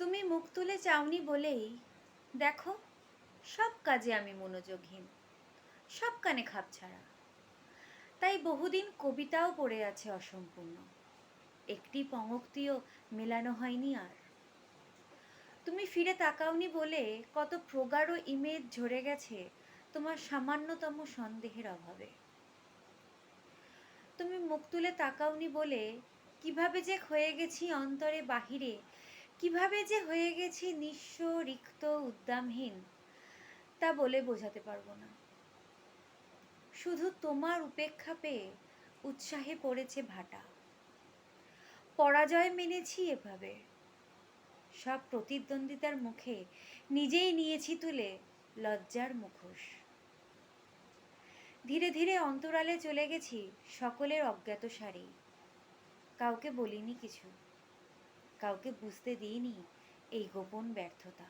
তুমি মুখ তুলে চাওনি বলেই, দেখো, সব কাজে আমি মনোযোগহীন, সব কানে খাপ ছাড়া। তাই বহুদিন কবিতাও পড়ে আছে অসম্পূর্ণ। একটি পঙ্ক্তিও মেলানো হয়নি আর। তুমি ফিরে তাকাওনি বলে কত প্রগাঢ় ইমেজ ঝরে গেছে তোমার সামান্যতম সন্দেহের অভাবে। তুমি মুখ তুলে তাকাওনি বলে, কীভাবে যে হয়ে গেছি অন্তরে বাহিরে কীভাবে যে হয়ে গেছি নিঃস্ব, রিক্ত, উদ্দামহীন, তা বলে বোঝাতে পারব না। শুধু তোমার উপেক্ষা পেয়ে উৎসাহে পড়েছে ভাটা। পরাজয় মেনেছি এভাবে। সব প্রতিদ্বন্দ্বিতার মুখে নিজেই নিয়েছি তুলে লজ্জার মুখোশ। ধীরে ধীরে অন্তরালে চলে গেছি সকলের অজ্ঞাত সারি। কাউকে বলিনি কিছু। কাউকে বুঝতে দিইনি এই গোপন ব্যর্থতা।